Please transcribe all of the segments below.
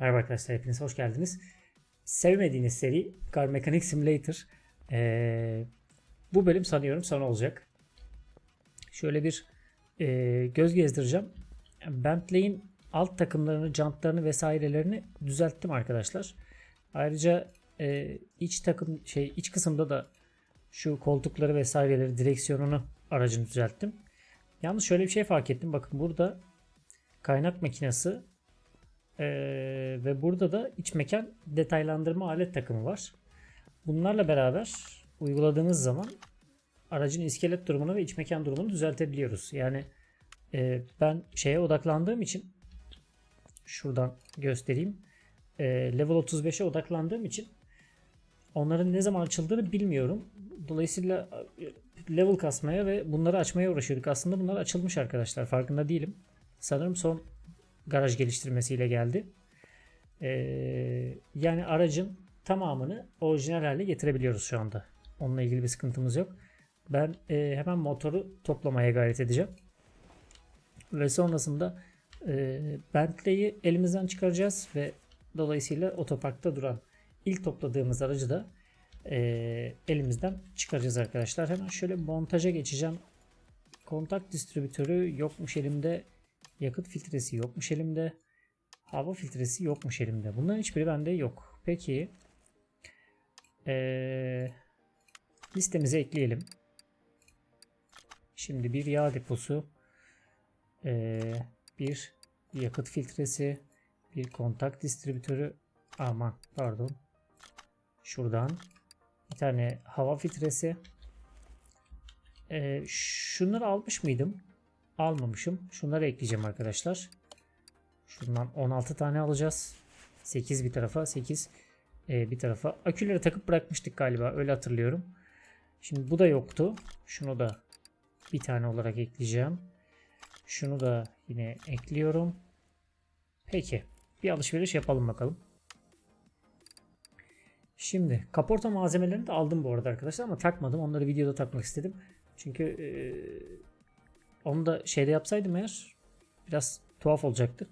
Merhaba arkadaşlar hepiniz hoş geldiniz. Sevmediğiniz seri Car Mechanic Simulator. Ee, bu bölüm sanıyorum son olacak. Şöyle bir e, göz gezdireceğim. Bentley'in alt takımlarını, jantlarını vesairelerini düzelttim arkadaşlar. Ayrıca e, iç takım şey iç kısımda da şu koltukları vesaireleri direksiyonunu aracın düzelttim. Yalnız şöyle bir şey fark ettim. Bakın burada kaynak makinesi ee, ve burada da iç mekan detaylandırma alet takımı var. Bunlarla beraber uyguladığınız zaman aracın iskelet durumunu ve iç mekan durumunu düzeltebiliyoruz. Yani e, ben şeye odaklandığım için şuradan göstereyim. E, level 35'e odaklandığım için onların ne zaman açıldığını bilmiyorum. Dolayısıyla e, level kasmaya ve bunları açmaya uğraşıyorduk. Aslında bunlar açılmış arkadaşlar. Farkında değilim. Sanırım son garaj geliştirmesiyle geldi. Ee, yani aracın tamamını orijinal hale getirebiliyoruz şu anda. Onunla ilgili bir sıkıntımız yok. Ben e, hemen motoru toplamaya gayret edeceğim. Ve sonrasında e, Bentley'i elimizden çıkaracağız ve dolayısıyla otoparkta duran ilk topladığımız aracı da e, elimizden çıkaracağız arkadaşlar. Hemen şöyle montaja geçeceğim. Kontak distribütörü yokmuş elimde. Yakıt filtresi yokmuş elimde. Hava filtresi yokmuş elimde. Bunların hiçbiri bende yok. Peki. Ee, listemize ekleyelim. Şimdi bir yağ deposu. ee, bir yakıt filtresi. Bir kontak distribütörü. Aman pardon. Şuradan. Bir tane hava filtresi. Ee, şunları almış mıydım? Almamışım. Şunları ekleyeceğim arkadaşlar. Şundan 16 tane alacağız. 8 bir tarafa 8 e, bir tarafa. Aküleri takıp bırakmıştık galiba öyle hatırlıyorum. Şimdi bu da yoktu. Şunu da bir tane olarak ekleyeceğim. Şunu da yine ekliyorum. Peki bir alışveriş yapalım bakalım. Şimdi kaporta malzemelerini de aldım bu arada arkadaşlar ama takmadım. Onları videoda takmak istedim. Çünkü e, onu da şeyde yapsaydım eğer biraz tuhaf olacaktı.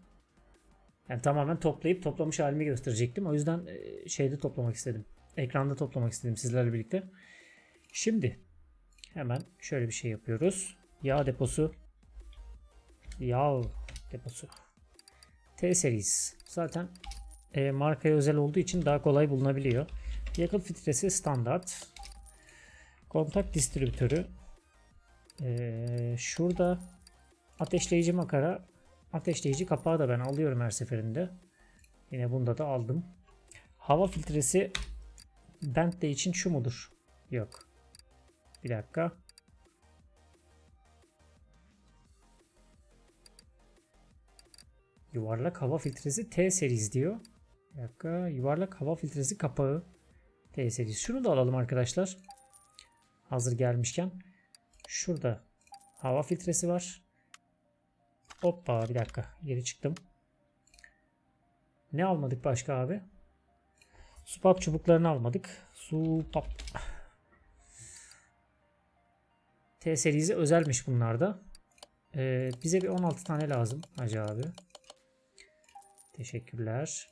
Yani tamamen toplayıp toplamış halimi gösterecektim. O yüzden e, şeyde toplamak istedim. Ekranda toplamak istedim sizlerle birlikte. Şimdi hemen şöyle bir şey yapıyoruz. Yağ deposu. Yağ deposu. T series. Zaten e, markaya özel olduğu için daha kolay bulunabiliyor. Yakıt filtresi standart. Kontak distribütörü ee, şurada ateşleyici makara, ateşleyici kapağı da ben alıyorum her seferinde. Yine bunda da aldım. Hava filtresi Bentley için şu mudur? Yok. Bir dakika. Yuvarlak hava filtresi T series diyor. Bir dakika. Yuvarlak hava filtresi kapağı T series. Şunu da alalım arkadaşlar. Hazır gelmişken. Şurada hava filtresi var. Hoppa bir dakika geri çıktım. Ne almadık başka abi? Supap çubuklarını almadık. Supap. T serisi özelmiş bunlarda. Ee, bize bir 16 tane lazım Hacı abi. Teşekkürler.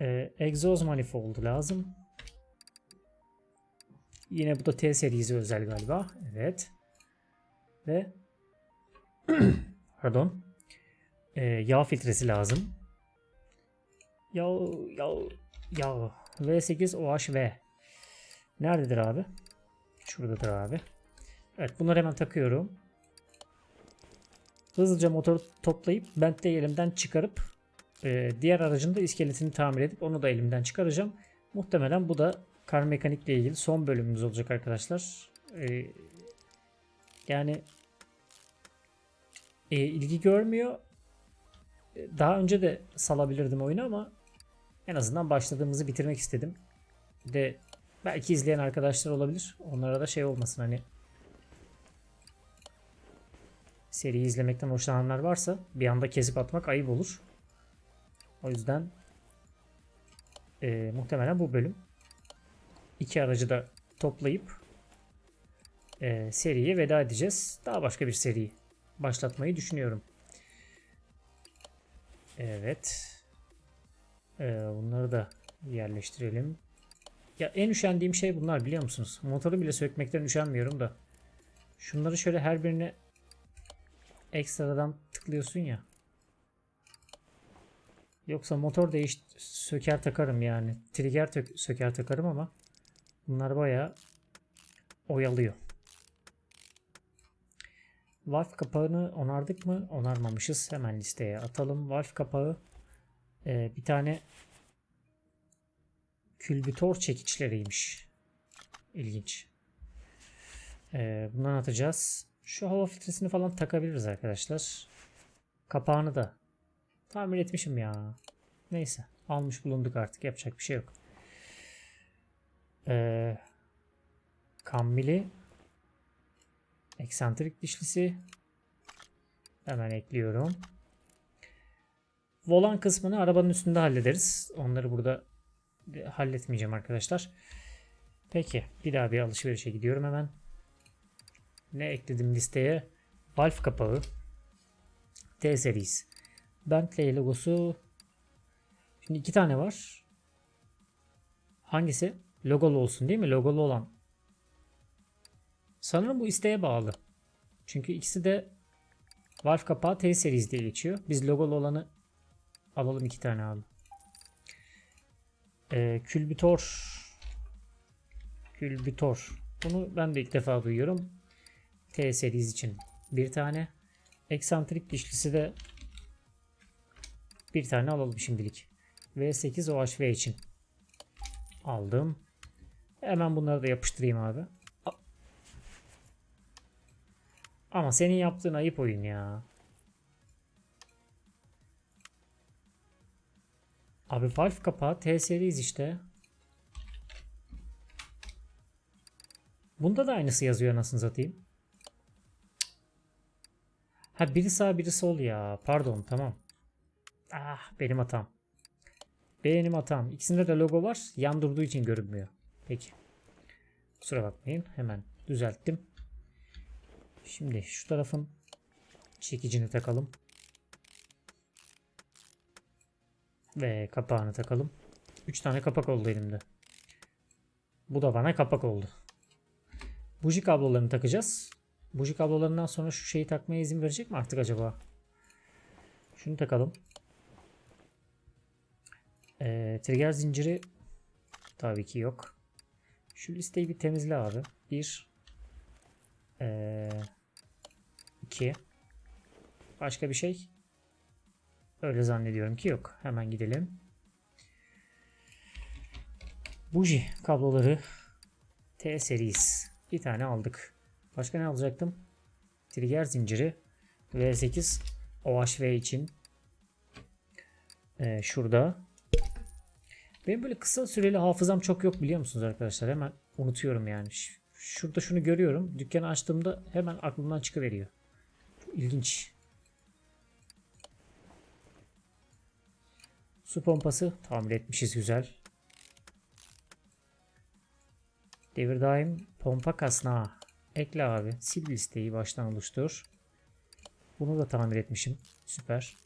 Ee, egzoz manifold lazım. Yine bu da T serisi özel galiba. Evet ve pardon e, yağ filtresi lazım. Yağ yağ yağ V8 OHV nerededir abi? Şuradadır abi. Evet bunları hemen takıyorum. Hızlıca motoru toplayıp Bentley elimden çıkarıp e, diğer aracın da iskeletini tamir edip onu da elimden çıkaracağım. Muhtemelen bu da kar mekanikle ilgili son bölümümüz olacak arkadaşlar. E, yani e, ilgi görmüyor. E, daha önce de salabilirdim oyunu ama en azından başladığımızı bitirmek istedim. de belki izleyen arkadaşlar olabilir. Onlara da şey olmasın hani seriyi izlemekten hoşlananlar varsa bir anda kesip atmak ayıp olur. O yüzden e, muhtemelen bu bölüm iki aracı da toplayıp e, seriye veda edeceğiz. Daha başka bir seri başlatmayı düşünüyorum. Evet. Ee, bunları da yerleştirelim. Ya en üşendiğim şey bunlar biliyor musunuz? Motoru bile sökmekten üşenmiyorum da. Şunları şöyle her birine ekstradan tıklıyorsun ya. Yoksa motor değiş söker takarım yani. Trigger söker takarım ama bunlar bayağı oyalıyor. Valve kapağını onardık mı? Onarmamışız. Hemen listeye atalım. Valve kapağı ee, bir tane külbütor çekiçleriymiş. İlginç. Ee, bundan atacağız. Şu hava filtresini falan takabiliriz arkadaşlar. Kapağını da tamir etmişim ya. Neyse. Almış bulunduk artık. Yapacak bir şey yok. Ee, kammili eksantrik dişlisi hemen ekliyorum. Volan kısmını arabanın üstünde hallederiz. Onları burada halletmeyeceğim arkadaşlar. Peki bir daha bir alışverişe gidiyorum hemen. Ne ekledim listeye? Valve kapağı. T series. Bentley logosu. Şimdi iki tane var. Hangisi? Logolu olsun değil mi? Logolu olan. Sanırım bu isteğe bağlı. Çünkü ikisi de Valve kapağı T series diye geçiyor. Biz logolu olanı alalım iki tane abi. Ee, külbütor. Külbütor. Bunu ben de ilk defa duyuyorum. T series için bir tane. Eksantrik dişlisi de bir tane alalım şimdilik. V8 OHV için aldım. Hemen bunları da yapıştırayım abi. A- Ama senin yaptığın ayıp oyun ya. Abi Valve kapağı T series işte. Bunda da aynısı yazıyor anasını satayım. Ha biri sağ biri sol ya. Pardon tamam. Ah benim hatam. Benim hatam. İkisinde de logo var. Yan durduğu için görünmüyor. Peki. Kusura bakmayın. Hemen düzelttim. Şimdi şu tarafın çekicini takalım. Ve kapağını takalım. 3 tane kapak oldu elimde. Bu da bana kapak oldu. Buji kablolarını takacağız. Buji kablolarından sonra şu şeyi takmaya izin verecek mi artık acaba? Şunu takalım. Ee, trigger zinciri tabii ki yok. Şu listeyi bir temizle abi. 1 2 Başka bir şey? Öyle zannediyorum ki yok. Hemen gidelim. Buji kabloları T series. Bir tane aldık. Başka ne alacaktım? Trigger zinciri V8 OHV için ee, şurada. Benim böyle kısa süreli hafızam çok yok biliyor musunuz arkadaşlar? Hemen unutuyorum yani. Şurada şunu görüyorum. Dükkanı açtığımda hemen aklımdan çıkıveriyor. İlginç. Su pompası tamir etmişiz güzel. Devir daim pompa kasnağı. Ekle abi. Sil listeyi baştan oluştur. Bunu da tamir etmişim. Süper.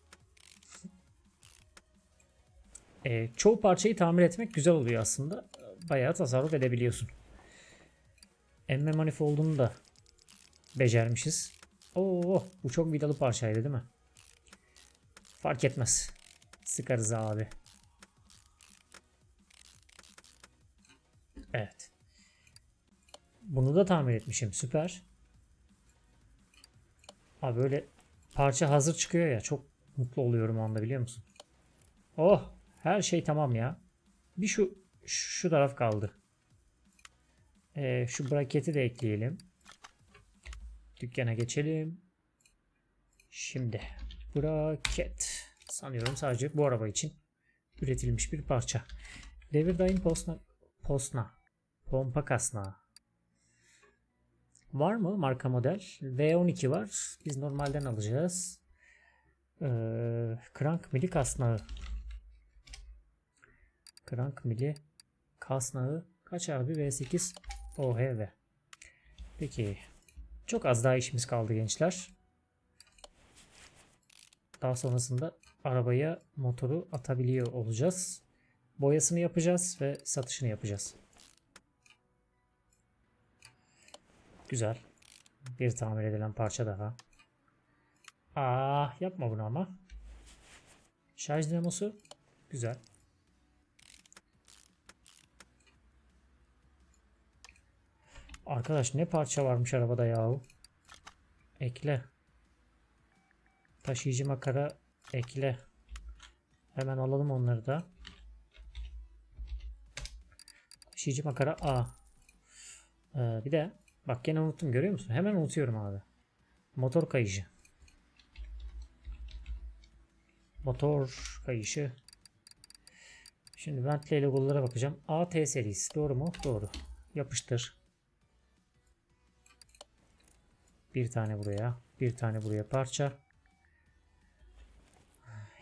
Ee, çoğu parçayı tamir etmek güzel oluyor aslında. Bayağı tasarruf edebiliyorsun. Emme manifoldunu da becermişiz. Oo, bu çok vidalı parçaydı değil mi? Fark etmez. Sıkarız abi. Evet. Bunu da tamir etmişim. Süper. Abi böyle parça hazır çıkıyor ya. Çok mutlu oluyorum o anda biliyor musun? Oh her şey tamam ya. Bir şu şu taraf kaldı. Ee, şu braketi de ekleyelim. Dükkana geçelim. Şimdi braket sanıyorum sadece bu araba için üretilmiş bir parça. Devir daim posna, posna pompa kasnağı. Var mı marka model? V12 var. Biz normalden alacağız. Ee, crank mili kasnağı. Crank mili kasnağı kaç abi? V8 OHV. Peki. Çok az daha işimiz kaldı gençler. Daha sonrasında arabaya motoru atabiliyor olacağız. Boyasını yapacağız ve satışını yapacağız. Güzel. Bir tamir edilen parça daha. Aa, yapma bunu ama. Şarj dinamosu. Güzel. Arkadaş ne parça varmış arabada yahu. Ekle. Taşıyıcı makara ekle. Hemen alalım onları da. Taşıyıcı makara A. Ee, bir de bak gene unuttum görüyor musun? Hemen unutuyorum abi. Motor kayışı. Motor kayışı. Şimdi Bentley logolara bakacağım. AT serisi doğru mu? Doğru. Yapıştır. Bir tane buraya. Bir tane buraya parça.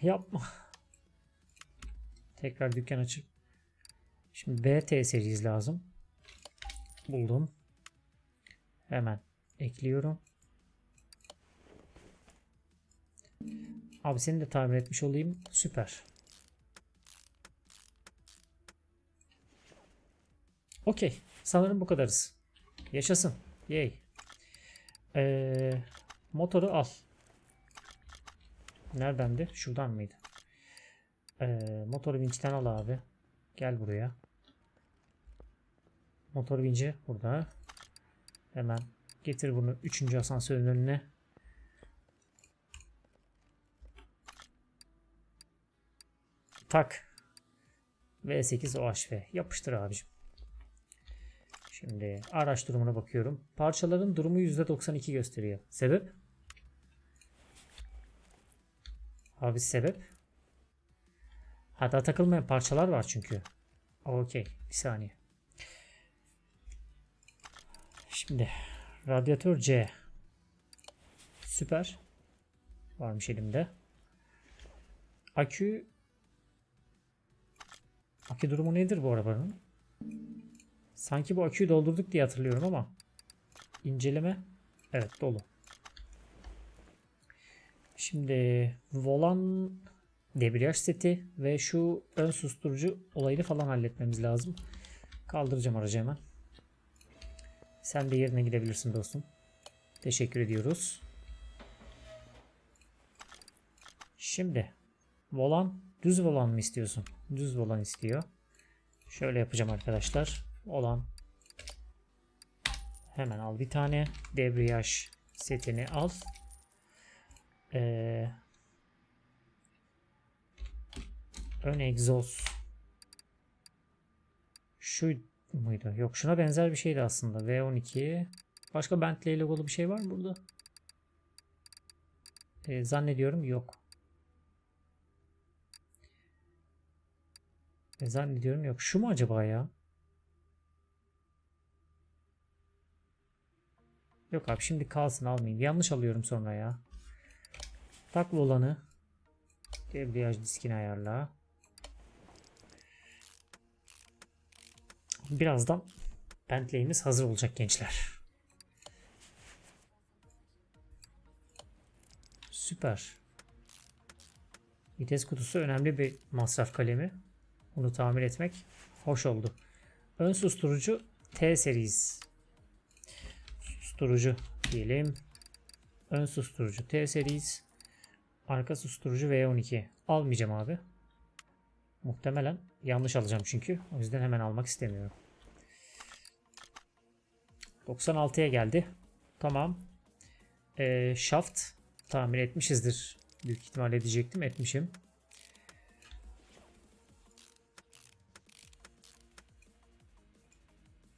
Yapma. Tekrar dükkan açıp. Şimdi BT serisi lazım. Buldum. Hemen ekliyorum. Abi seni de tamir etmiş olayım. Süper. Okey. Sanırım bu kadarız. Yaşasın. Yay. Ee, motoru al. Neredendi? Şuradan mıydı? Ee, motoru vinçten al abi. Gel buraya. Motor vinci burada. Hemen getir bunu 3. asansörün önüne. Tak. V8 OHV. Yapıştır abicim. Şimdi araç durumuna bakıyorum. Parçaların durumu %92 gösteriyor. Sebep? Abi sebep? Hatta takılmayan parçalar var çünkü. Okey. Bir saniye. Şimdi radyatör C. Süper. Varmış elimde. Akü Akü durumu nedir bu arabanın? Sanki bu aküyü doldurduk diye hatırlıyorum ama inceleme evet dolu. Şimdi volan debriyaj seti ve şu ön susturucu olayını falan halletmemiz lazım. Kaldıracağım aracı hemen. Sen de yerine gidebilirsin dostum. Teşekkür ediyoruz. Şimdi volan düz volan mı istiyorsun? Düz volan istiyor. Şöyle yapacağım arkadaşlar. Olan hemen al bir tane debriyaj setini al. Ee, ön egzoz şu muydu? Yok şuna benzer bir şeydi aslında. V12 başka Bentley logolu bir şey var mı burada? Ee, zannediyorum yok. E, zannediyorum yok. Şu mu acaba ya? Yok abi şimdi kalsın almayayım. Yanlış alıyorum sonra ya. Tak volanı. Debriyaj diskini ayarla. Birazdan Bentley'imiz hazır olacak gençler. Süper. Vites kutusu önemli bir masraf kalemi. Bunu tamir etmek hoş oldu. Ön susturucu T series. Susturucu diyelim. Ön susturucu T series. Arka susturucu V12. Almayacağım abi. Muhtemelen yanlış alacağım çünkü. O yüzden hemen almak istemiyorum. 96'ya geldi. Tamam. Ee, shaft tamir etmişizdir. Büyük ihtimal edecektim. Etmişim.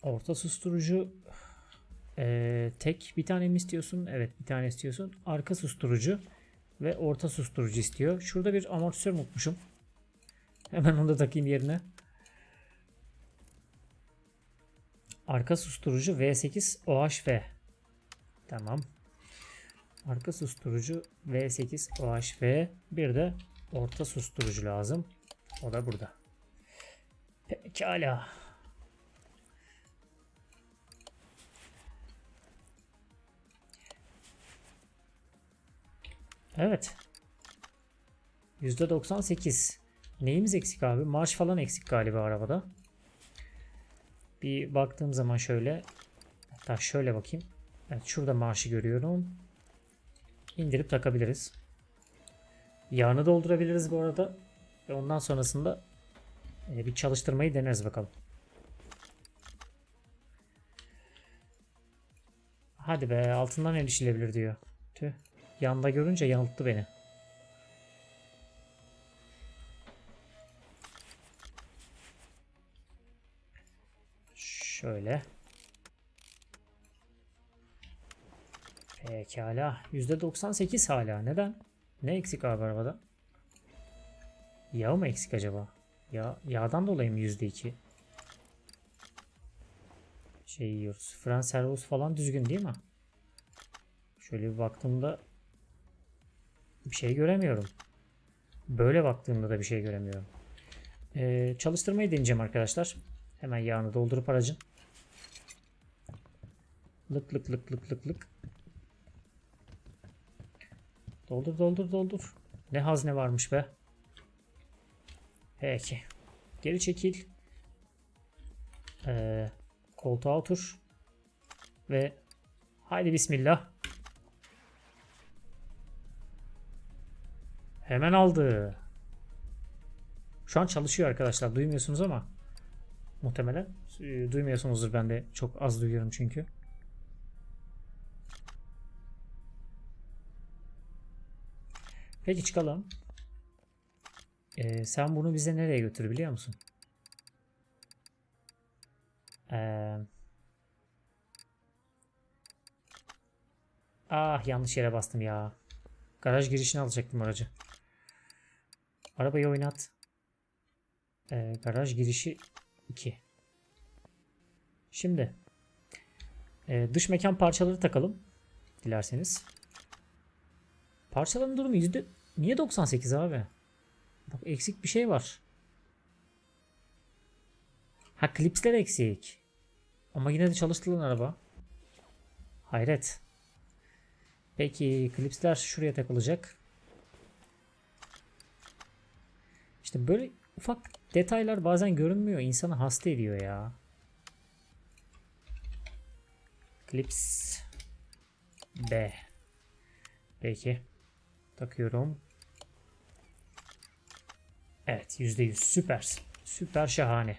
Orta susturucu ee, tek bir tane mi istiyorsun? Evet bir tane istiyorsun. Arka susturucu ve orta susturucu istiyor. Şurada bir amortisör unutmuşum. Hemen onu da takayım yerine. Arka susturucu V8 OHV. Tamam. Arka susturucu V8 OHV. Bir de orta susturucu lazım. O da burada. Pekala. Evet. %98. Neyimiz eksik abi? Marş falan eksik galiba arabada. Bir baktığım zaman şöyle. Hatta şöyle bakayım. Evet şurada marşı görüyorum. İndirip takabiliriz. Yağını doldurabiliriz bu arada. Ve ondan sonrasında e, bir çalıştırmayı deneriz bakalım. Hadi be altından erişilebilir diyor. Tüh. Yanda görünce yanılttı beni. Şöyle. Pekala. %98 hala. Neden? Ne eksik abi arabada? Yağ mı eksik acaba? Ya yağdan dolayı mı %2? Şey yiyoruz. Fren servos falan düzgün değil mi? Şöyle bir baktığımda bir şey göremiyorum. Böyle baktığımda da bir şey göremiyorum. Ee, çalıştırmayı deneyeceğim arkadaşlar. Hemen yağını doldurup aracın. Lık lık lık lık lık lık. Doldur doldur doldur. Ne hazne varmış be. Peki. Geri çekil. Ee, koltuğa otur. Ve haydi bismillah. Hemen aldı. Şu an çalışıyor arkadaşlar. Duymuyorsunuz ama muhtemelen e, duymuyorsunuzdur. Ben de çok az duyuyorum çünkü. Peki çıkalım. Ee, sen bunu bize nereye götür biliyor musun? Ee, ah yanlış yere bastım ya. Garaj girişine alacaktım aracı. Arabayı oynat. Ee, garaj girişi 2. Şimdi e, dış mekan parçaları takalım. Dilerseniz. Parçaların durumu yüzde niye 98 abi? Bak eksik bir şey var. Ha klipsler eksik. Ama yine de çalıştı lan araba. Hayret. Peki klipsler şuraya takılacak. İşte böyle ufak detaylar bazen görünmüyor. İnsanı hasta ediyor ya. Clips B. Peki. Takıyorum. Evet %100 süper. Süper şahane.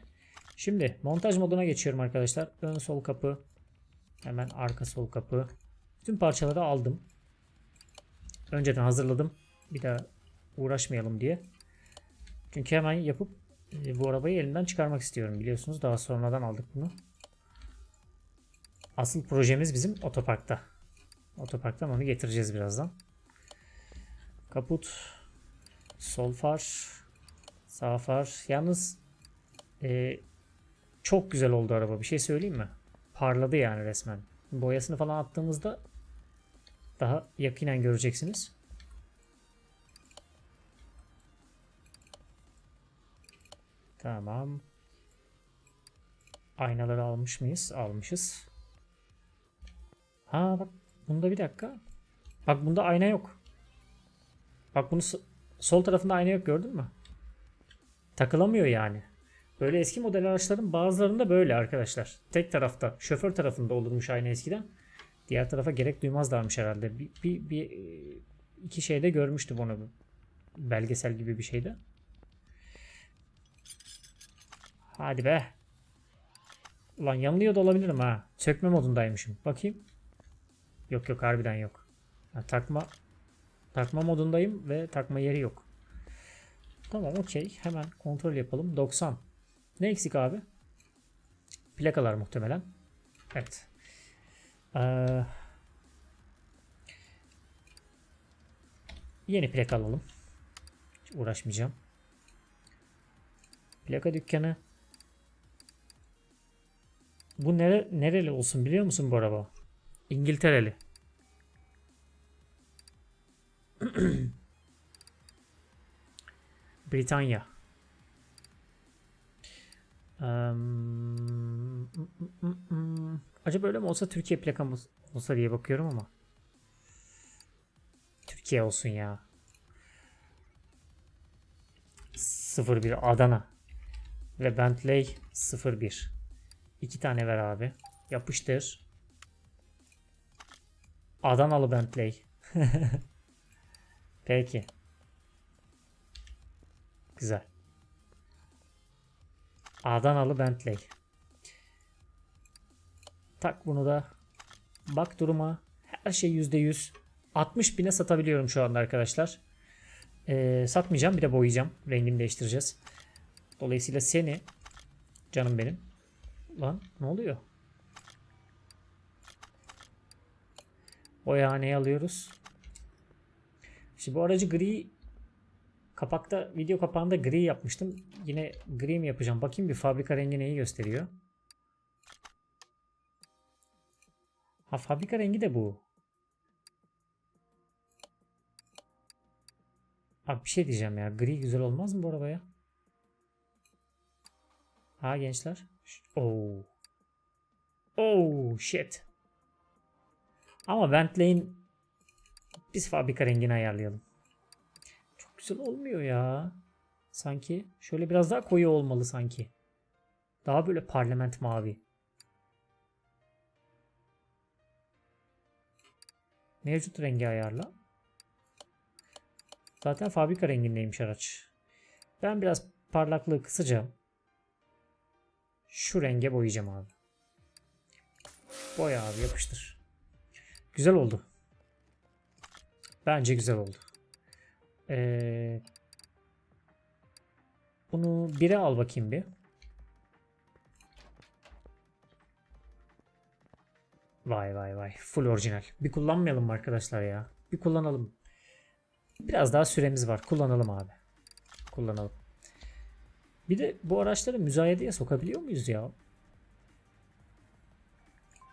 Şimdi montaj moduna geçiyorum arkadaşlar. Ön sol kapı. Hemen arka sol kapı. Bütün parçaları aldım. Önceden hazırladım. Bir daha uğraşmayalım diye. Çünkü hemen yapıp e, bu arabayı elimden çıkarmak istiyorum. Biliyorsunuz daha sonradan aldık bunu. Asıl projemiz bizim otoparkta. Otoparktan onu getireceğiz birazdan. Kaput. Sol far. Sağ far. Yalnız e, çok güzel oldu araba. Bir şey söyleyeyim mi? Parladı yani resmen. Boyasını falan attığımızda daha yakinen göreceksiniz. Tamam. Aynaları almış mıyız? Almışız. Ha bak bunda bir dakika. Bak bunda ayna yok. Bak bunu sol tarafında ayna yok gördün mü? Takılamıyor yani. Böyle eski model araçların bazılarında böyle arkadaşlar. Tek tarafta şoför tarafında olurmuş ayna eskiden. Diğer tarafa gerek duymazlarmış herhalde. Bir, bir, bir iki şeyde görmüştüm onu. Belgesel gibi bir şeyde. Hadi be. Ulan yanılıyor da olabilirim ha. Sökme modundaymışım. Bakayım. Yok yok harbiden yok. Ha, takma takma modundayım ve takma yeri yok. Tamam okey. Hemen kontrol yapalım. 90. Ne eksik abi? Plakalar muhtemelen. Evet. Ee, yeni plaka alalım. Hiç uğraşmayacağım. Plaka dükkanı. Bu nere, nereli olsun biliyor musun bu araba? İngiltereli. Britanya. Um, acaba öyle mi olsa Türkiye plakam olsa diye bakıyorum ama. Türkiye olsun ya. 01 Adana ve Bentley 01. İki tane ver abi. Yapıştır. Adanalı Bentley. Peki. Güzel. Adanalı Bentley. Tak bunu da. Bak duruma. Her şey %100. 60 bine satabiliyorum şu anda arkadaşlar. Ee, satmayacağım bir de boyayacağım. Rengini değiştireceğiz. Dolayısıyla seni canım benim. Lan ne oluyor? Boyahaneye alıyoruz. Şimdi bu aracı gri kapakta video kapağında gri yapmıştım. Yine gri mi yapacağım? Bakayım bir fabrika rengi neyi gösteriyor. Ha fabrika rengi de bu. Abi bir şey diyeceğim ya. Gri güzel olmaz mı bu arabaya? Ha gençler. Oh. Oh shit. Ama Bentley'in biz fabrika rengini ayarlayalım. Çok güzel olmuyor ya. Sanki şöyle biraz daha koyu olmalı sanki. Daha böyle parlament mavi. Mevcut rengi ayarla. Zaten fabrika rengindeymiş araç. Ben biraz parlaklığı kısacağım. Şu renge boyayacağım abi. Boya abi yapıştır. Güzel oldu. Bence güzel oldu. Ee, bunu bire al bakayım bir. Vay vay vay. Full orijinal. Bir kullanmayalım mı arkadaşlar ya? Bir kullanalım. Biraz daha süremiz var. Kullanalım abi. Kullanalım. Bir de bu araçları müzayedeye sokabiliyor muyuz ya?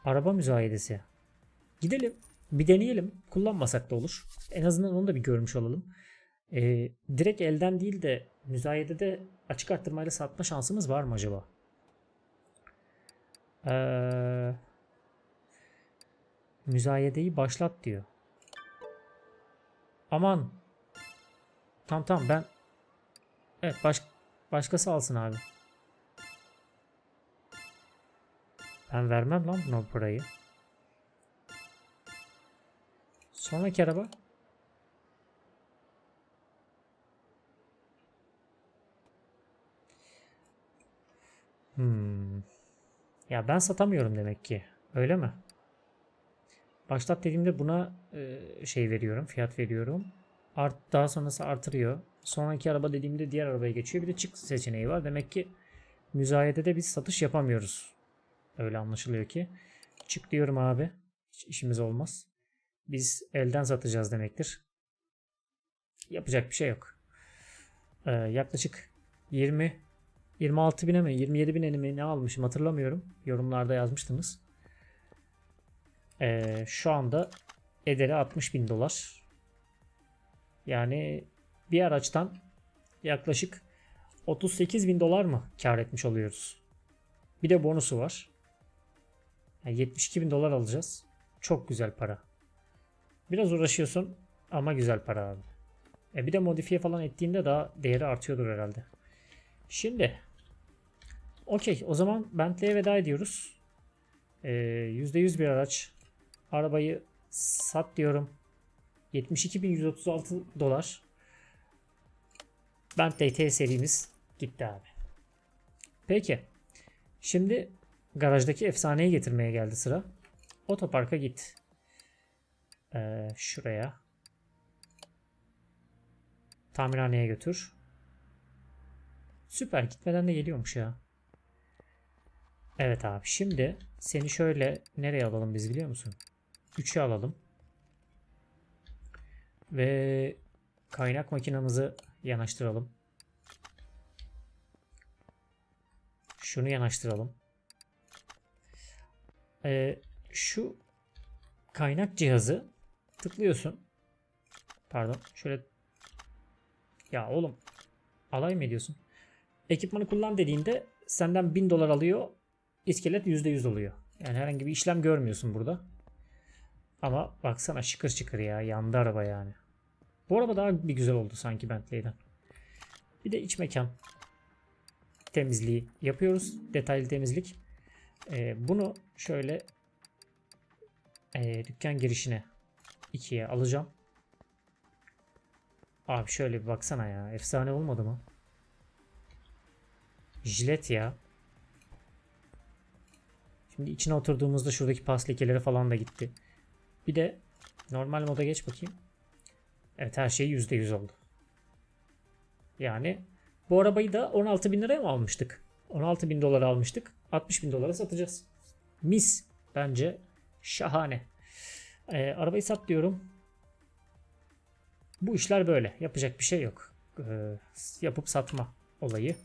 Araba müzayedesi. Gidelim. Bir deneyelim. Kullanmasak da olur. En azından onu da bir görmüş olalım. Ee, direkt elden değil de müzayedede açık arttırmayla satma şansımız var mı acaba? Ee, müzayedeyi başlat diyor. Aman. Tamam tamam ben Evet baş, başkası alsın abi. Ben vermem lan buna parayı. Sonraki araba. Hmm. Ya ben satamıyorum demek ki. Öyle mi? Başlat dediğimde buna e, şey veriyorum, fiyat veriyorum. Art, daha sonrası artırıyor. Sonraki araba dediğimde diğer arabaya geçiyor. Bir de çık seçeneği var. Demek ki müzayedede biz satış yapamıyoruz. Öyle anlaşılıyor ki. Çık diyorum abi. Hiç işimiz olmaz. Biz elden satacağız demektir. Yapacak bir şey yok. Ee, yaklaşık 20 26 bine mi 27 bine mi ne almışım hatırlamıyorum. Yorumlarda yazmıştınız. Ee, şu anda ederi 60 bin dolar. Yani bir araçtan yaklaşık 38 bin dolar mı kar etmiş oluyoruz. Bir de bonusu var. Yani 72 bin dolar alacağız. Çok güzel para. Biraz uğraşıyorsun ama güzel para abi. E bir de modifiye falan ettiğinde daha değeri artıyordur herhalde. Şimdi okey o zaman Bentley'e veda ediyoruz. Ee, %100 bir araç. Arabayı sat diyorum. 72.136 dolar. Bentley T serimiz gitti abi. Peki. Şimdi garajdaki efsaneyi getirmeye geldi sıra. Otoparka git. Ee, şuraya. Tamirhaneye götür. Süper gitmeden de geliyormuş ya. Evet abi şimdi seni şöyle nereye alalım biz biliyor musun? 3'e alalım. Ve kaynak makinamızı yanaştıralım. Şunu yanaştıralım. Ee, şu kaynak cihazı tıklıyorsun. Pardon. Şöyle ya oğlum alay mı ediyorsun? Ekipmanı kullan dediğinde senden 1000 dolar alıyor. İskelet %100 oluyor. Yani herhangi bir işlem görmüyorsun burada. Ama baksana şıkır şıkır ya. Yandı araba yani. Bu araba daha bir güzel oldu sanki Bentley'den. Bir de iç mekan temizliği yapıyoruz. Detaylı temizlik. Ee, bunu şöyle ee, dükkan girişine ikiye alacağım. Abi şöyle bir baksana ya. Efsane olmadı mı? Jilet ya. Şimdi içine oturduğumuzda şuradaki pas lekeleri falan da gitti. Bir de normal moda geç bakayım. Evet her şey %100 oldu. Yani bu arabayı da 16 bin liraya mı almıştık? 16 bin dolara almıştık. 60 bin dolara satacağız. Mis. Bence şahane. Ee, arabayı sat diyorum. Bu işler böyle. Yapacak bir şey yok. Ee, yapıp satma olayı.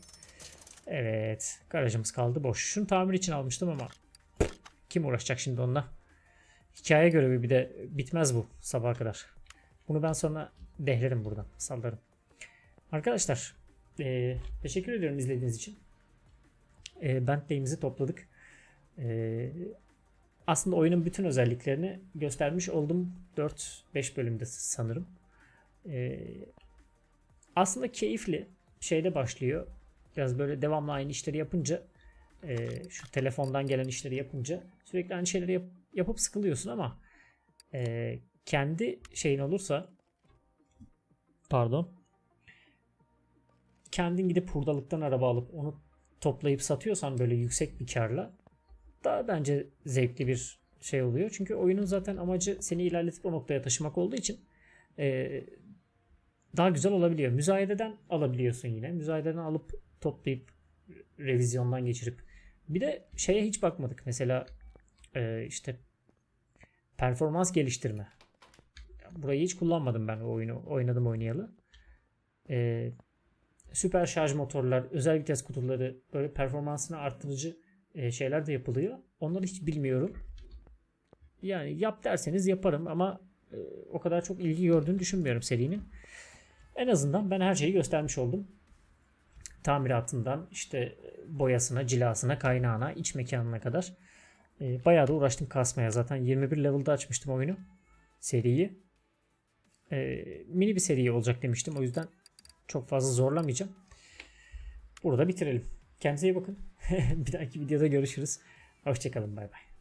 Evet. Garajımız kaldı boş. Şunu tamir için almıştım ama kim uğraşacak şimdi onunla? Hikaye görevi bir de bitmez bu sabaha kadar. Bunu ben sonra dehlerim buradan. Sallarım. Arkadaşlar e, teşekkür ediyorum izlediğiniz için. E, Bentley'imizi topladık. E, aslında oyunun bütün özelliklerini göstermiş oldum 4-5 bölümde sanırım. E, aslında keyifli şeyde başlıyor. Biraz böyle devamlı aynı işleri yapınca e, şu telefondan gelen işleri yapınca sürekli aynı şeyleri yap- yapıp sıkılıyorsun ama e, kendi şeyin olursa pardon kendin gidip hurdalıktan araba alıp onu toplayıp satıyorsan böyle yüksek bir karla daha bence zevkli bir şey oluyor. Çünkü oyunun zaten amacı seni ilerletip o noktaya taşımak olduğu için e, daha güzel olabiliyor. Müzayededen alabiliyorsun yine. Müzayededen alıp toplayıp revizyondan geçirip bir de şeye hiç bakmadık. Mesela e, işte performans geliştirme. Burayı hiç kullanmadım ben oyunu. Oynadım oynayalı. E, süper şarj motorlar, özel vites kutuları böyle performansını arttırıcı e, şeyler de yapılıyor. Onları hiç bilmiyorum. Yani yap derseniz yaparım ama e, o kadar çok ilgi gördüğünü düşünmüyorum serinin. En azından ben her şeyi göstermiş oldum. Tamiratından işte boyasına, cilasına, kaynağına, iç mekanına kadar. E, bayağı da uğraştım kasmaya. Zaten 21 level'da açmıştım oyunu. Seriyi. E, mini bir seri olacak demiştim. O yüzden çok fazla zorlamayacağım. Burada bitirelim. Kendinize iyi bakın. bir dahaki videoda görüşürüz. Hoşçakalın. Bay bay.